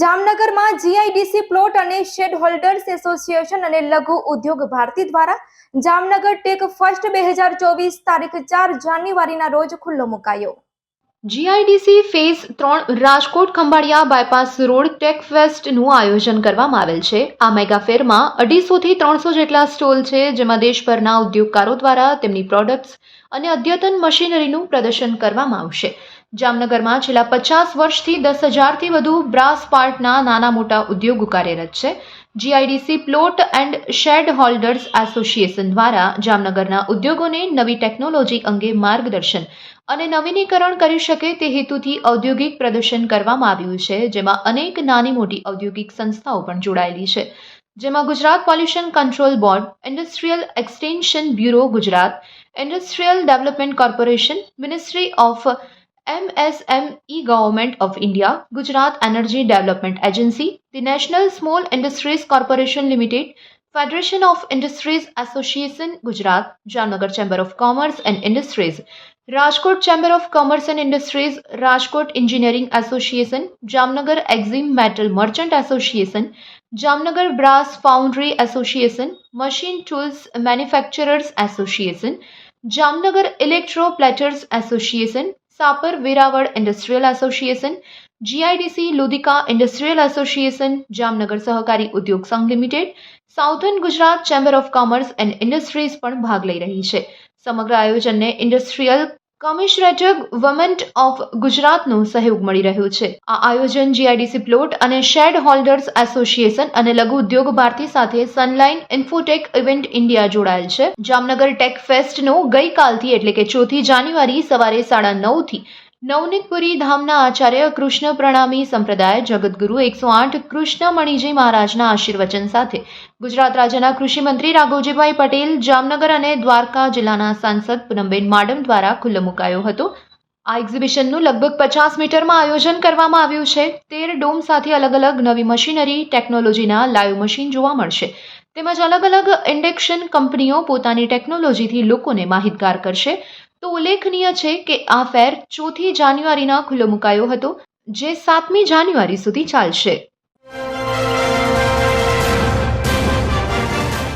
જામનગરમાં GIDC plot અને shed holders association અને લઘુ ઉદ્યોગ ભારતી દ્વારા જામનગર ટેક ફર્સ્ટ બે હજાર ચોવીસ તારીખ ચાર જાન્યુઆરીના રોજ ખુલ્લો મુકાયો. જીઆઈડીસી ફેઝ ત્રણ Rajkot Khambhalia bypass road tech ફેસ્ટનું આયોજન કરવામાં આવેલ છે. આ મેગા ફેરમાં અઢીસોથી ત્રણસો જેટલા સ્ટોલ છે, જેમાં દેશભરના ઉદ્યોગકારો દ્વારા તેમની પ્રોડક્ટ્સ અને અદ્યતન મશીનરીનું પ્રદર્શન કરવામાં આવશે. જામનગરમાં છેલ્લા પચાસ વર્ષથી દસ હજારથી વધુ બ્રાસ પાર્ટના નાના મોટા ઉદ્યોગો કાર્યરત છે. GIDC plot and shed holders association દ્વારા જામનગરના ઉદ્યોગોને નવી ટેકનોલોજી અંગે માર્ગદર્શન અને નવીનીકરણ કરી શકે તે હેતુથી ઔદ્યોગિક પ્રદર્શન કરવામાં આવ્યું છે, જેમાં અનેક નાની મોટી ઔદ્યોગિક સંસ્થાઓ પણ જોડાયેલી છે. જેમાં Gujarat pollution control board, industrial extension bureau Gujarat, industrial development corporation, ministry of MSME Government of India, Gujarat Energy Development Agency, the National Small Industries Corporation Limited, Federation of Industries Association Gujarat, Jamnagar Chamber of Commerce and Industries, Rajkot Chamber of Commerce and Industries, Rajkot Engineering Association, Jamnagar Exim Metal Merchant Association, Jamnagar Brass Foundry Association, Machine Tools Manufacturers Association, Jamnagar Electro Platters Association, Sapar Veraval industrial association GIDC Lodhika industrial association Jamnagar સહકારી ઉદ્યોગ સંઘ limited southern Gujarat chamber of commerce and industries પણ ભાગ લઈ રહી છે. સમગ્ર આયોજનને ઇન્ડસ્ટ્રીયલ કમિશનરેટિવ ગવર્મેન્ટ ઓફ ગુજરાતનો સહયોગ મળી રહ્યો છે. આ આયોજન જીઆઈડીસી પ્લોટ અને શેડ હોલ્ડર્સ એસોસિએશન અને લઘુ ઉદ્યોગ ભારતી સાથે સનલાઇન ઇન્ફોટેક ઇવેન્ટ ઇન્ડિયા જોડાયેલ છે. જામનગર ટેક ફેસ્ટનો ગઈકાલથી એટલે કે ચોથી જાન્યુઆરી સવારે સાડા નવથી નવનીતપુરી ધામના આચાર્ય કૃષ્ણ પ્રણામી સંપ્રદાય જગદગુરુ એકસો આઠ કૃષ્ણ મણિજી મહારાજના આશીર્વચન સાથે ગુજરાત રાજ્યના કૃષિમંત્રી રાઘવજીભાઈ પટેલ, જામનગર અને દ્વારકા જિલ્લાના સાંસદ પૂનમબેન માડમ દ્વારા ખુલ્લો મુકાયો હતો. આ એક્ઝિબિશનનું લગભગ પચાસ મીટરમાં આયોજન કરવામાં આવ્યું છે. તેર ડોમ સાથે અલગ અલગ નવી મશીનરી, ટેકનોલોજીના લાઈવ મશીન જોવા મળશે. તેમજ અલગ અલગ ઇન્ડેક્શન કંપનીઓ પોતાની ટેકનોલોજીથી લોકોને માહિતગાર કરશે. તો ઉલ્લેખનીય છે કે આ ફેર ચોથી જાન્યુઆરીના ખુલ્લો મુકાયો હતો, જે સાતમી જાન્યુઆરી સુધી ચાલશે.